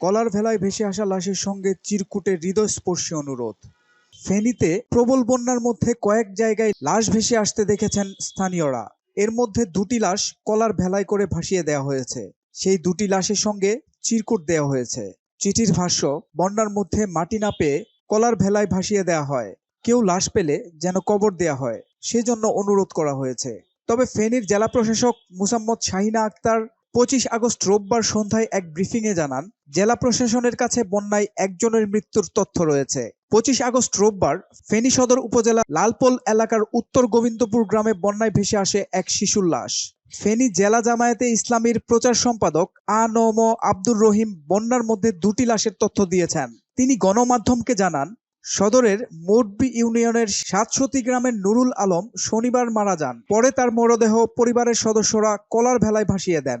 কলার ভেলায় ভেসে আসা লাশের সঙ্গে চিরকুটে হৃদয়স্পর্শী অনুরোধ। ফেনীতে প্রবল বন্যার মধ্যে কয়েক জায়গায় লাশ ভেসে আসতে দেখেছেন স্থানীয়রা। এর মধ্যে দুটি লাশ কলার ভেলায় করে ভাসিয়ে দেওয়া হয়েছে। সেই দুটি লাশের সঙ্গে চিরকুট দেওয়া হয়েছে। চিঠির ভাষ্য, বন্যার মধ্যে মাটি না পেয়ে কলার ভেলায় ভাসিয়ে দেওয়া হয়। কেউ লাশ পেলে যেন কবর দেয়া হয়। সেজন্য অনুরোধ করা হয়েছে। তবে ফেনীর জেলা প্রশাসক মুসাম্মদ শাহিনা আক্তার পঁচিশ আগস্ট রোববার সন্ধ্যায় এক ব্রিফিংয়ে জানান, জেলা প্রশাসনের কাছে বন্যায় একজনের মৃত্যুর তথ্য রয়েছে। পঁচিশ আগস্ট রোববার ফেনী সদর উপজেলা লালপোল এলাকার উত্তর গোবিন্দপুর গ্রামে বন্যায় ভেসে আসে এক শিশুর লাশ। ফেনী জেলা জামায়াতে ইসলামীর প্রচার সম্পাদক আ নম আব্দুর রহিম বন্যার মধ্যে দুটি লাশের তথ্য দিয়েছেন। তিনি গণমাধ্যমকে জানান, সদরের মোটবি ইউনিয়নের সাতশতি গ্রামের নুরুল আলম শনিবার মারা যান। পরে তার মরদেহ পরিবারের সদস্যরা কলার ভেলায় ভাসিয়ে দেন।